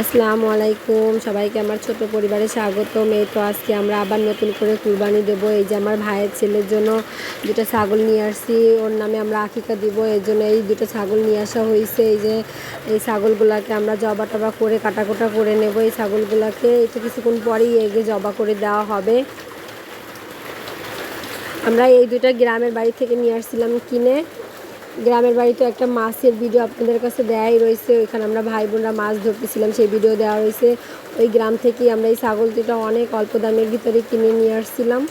আসসালামু আলাইকুম। সবাইকে আমার ছোট পরিবারে স্বাগতম। এই তো আজকে আমরা আবার নতুন করে কুরবানি দেব। এই যে আমার ভাইয়ের ছেলের জন্য দুটো ছাগল নিয়ে আসছি। ওর নামে আমরা আকিকা দিব। এর জন্য এই দুটো ছাগল নিয়ে আসা হয়েছে। এই যে এই ছাগলগুলোকে আমরা জবা টবা করে, কাটাকুটা করে নেব এই ছাগলগুলোকে। একটু কিছুক্ষণ পরেই এগে জবা করে দেওয়া হবে। আমরা এই দুটো গ্রামের বাড়ি থেকে নিয়ে আসছিলাম কিনে। গ্রামের বাড়িতে একটা মাছের ভিডিও আপনাদের কাছে দেয়াই রয়েছে, ওইখানে আমরা ভাই বোনরা মাছ ধরতেছিলাম, সেই ভিডিও দেওয়া রয়েছে। ওই গ্রাম থেকেই আমরা এই ছাগল দুটো অনেক অল্প দামের ভিতরে কিনে নিয়ে আসছিলাম।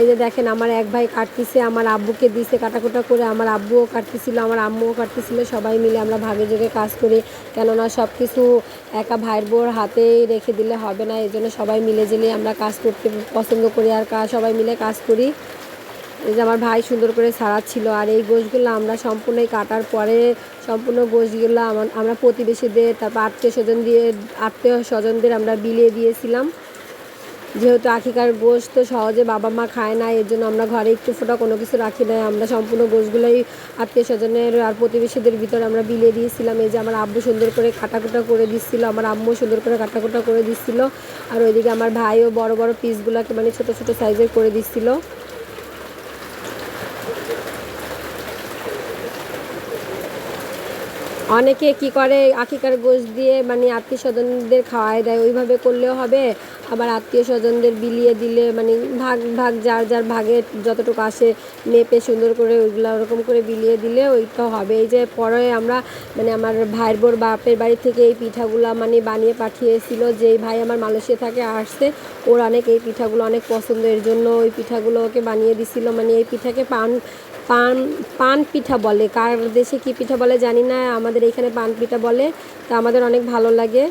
এই যে দেখেন, আমার এক ভাই কাটতেছে, আমার আব্বুকে দিছে কাটাকুটা করে, আমার আব্বুও কাটতেছিল, আমার আম্মুও কাটতেছিল, সবাই মিলে আমরা ভাগে যোগে কাজ করি। কেননা সব কিছু একা ভাইয়ের বোর হাতেই রেখে দিলে হবে না, এই জন্য সবাই মিলে জেলে আমরা কাজ করতে পছন্দ করি আর সবাই মিলে কাজ করি। এই যে আমার ভাই সুন্দর করে ছাড়াচ্ছিল আর এই গোশগুলো আমরা সম্পূর্ণই কাটার পরে সম্পূর্ণ গোশগুলো আমার আমরা প্রতিবেশীদের, তারপর আত্মীয় স্বজন দিয়ে আত্মীয় স্বজনদের আমরা বিলিয়ে দিয়েছিলাম। যেহেতু আখিকার গোশ তো সহজে বাবা মা খায় না, এর জন্য আমরা ঘরে একটু ফোটা কোনো কিছু রাখি না আমরা সম্পূর্ণ গোশগুলোই আত্মীয় স্বজনের আর প্রতিবেশীদের ভিতরে আমরা বিলিয়ে দিয়েছিলাম। এই যে আমার আব্বু সুন্দর করে কাটাকুটা করে দিচ্ছিল, আমার আম্মু সুন্দর করে কাটাকুটা করে দিচ্ছিল। আর ওইদিকে আমার ভাইও বড় বড় পিসগুলোকে মানে ছোট ছোট সাইজের করে দিচ্ছিল। Very good. অনেকে কি করে, আকিকার গোশ দিয়ে মানে আত্মীয় স্বজনদের খাওয়াই দেয়, ওইভাবে করলেও হবে। আবার আত্মীয় স্বজনদের বিলিয়ে দিলে মানে ভাগ ভাগ, যার যার ভাগে যতটুকু আসে, মেপে সুন্দর করে ওইগুলো ওরকম করে বিলিয়ে দিলে ওই তো হবে। এই যে পরে আমরা মানে আমার ভাইয়ের বোর বাপের বাড়ি থেকে এই পিঠাগুলো মানে বানিয়ে পাঠিয়েছিল, যেই ভাই আমার মালয়েশিয়া থাকে আসছে, ওর অনেক এই পিঠাগুলো অনেক পছন্দ। এর জন্য ওই পিঠাগুলো ওকে বানিয়ে দিছিল। মানে এই পিঠাকে পান পান পান পিঠা বলে। কার দেশে কী পিঠা বলে জানি না, আমাদের এখানে পান পিঠা বলে, তা আমাদের অনেক ভালো লাগে।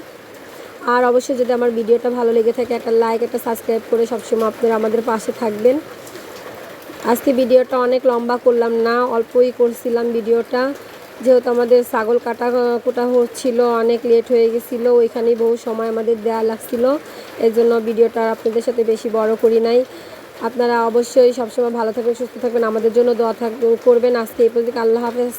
আর অবশ্যই যদি আমার ভিডিওটা ভালো লেগে থাকে, একটা লাইক একটা সাবস্ক্রাইব করে সবসময় আপনারা আমাদের পাশে থাকবেন। আজকে ভিডিওটা অনেক লম্বা করলাম না, অল্পই করছিলাম ভিডিওটা। যেহেতু আমাদের ছাগল কাটা, কোটা হচ্ছিল, অনেক লেট হয়ে গেছিল, ওইখানেই বহু সময় আমাদের দেয়া লাগছিল। এর জন্য ভিডিওটা আপনাদের সাথে বেশি বড় করি নাই। আপনারা অবশ্যই সবসময় ভালো থাকবেন, সুস্থ থাকবেন। আমাদের জন্য দোয়া থাক করবেন আজকে এই পর্যন্ত। আল্লাহ হাফেজ।